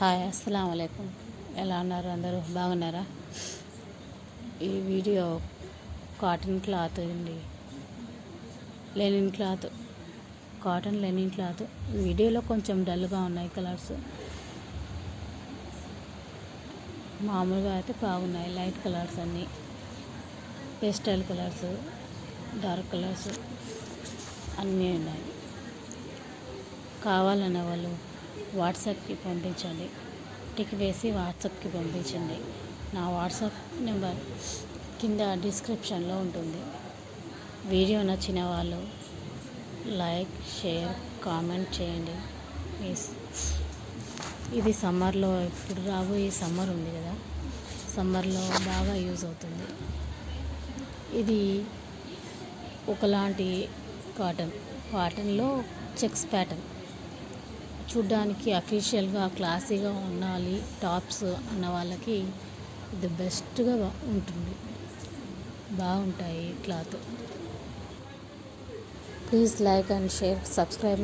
Hi అస్సలం అయికం ఎలా ఉన్నారు అందరూ? బాగున్నారా? ఈ వీడియో కాటన్ క్లాత్ అండి. Linen cloth. Cotton linen cloth. వీడియోలో కొంచెం డల్గా ఉన్నాయి కలర్స్. మామూలుగా అయితే బాగున్నాయి. లైట్ కలర్స్ అన్నీ. పేస్టల్ కలర్స్ డార్క్ కలర్స్ అన్నీ ఉన్నాయి. కావాలనే వాళ్ళు వాట్సాప్కి పంపించండి. టిక్ వేసి వాట్సాప్కి పంపించండి. నా వాట్సాప్ నెంబర్ కింద డిస్క్రిప్షన్లో ఉంటుంది. వీడియో నచ్చిన వాళ్ళు లైక్ షేర్ కామెంట్ చేయండి. ప్లీజ్ ఇది సమ్మర్లో ఇప్పుడు రాబోయే సమ్మర్ ఉంది కదా. సమ్మర్లో బాగా యూజ్ అవుతుంది. ఇది ఒకలాంటి కాటన్. కాటన్లో చెక్స్ ప్యాటర్న్. చూడ్డానికి అఫీషియల్గా క్లాసీగా ఉండాలి టాప్స్ అన్న వాళ్ళకి ఇది బెస్ట్గా ఉంటుంది. బాగుంటాయి cloth please like and share subscribe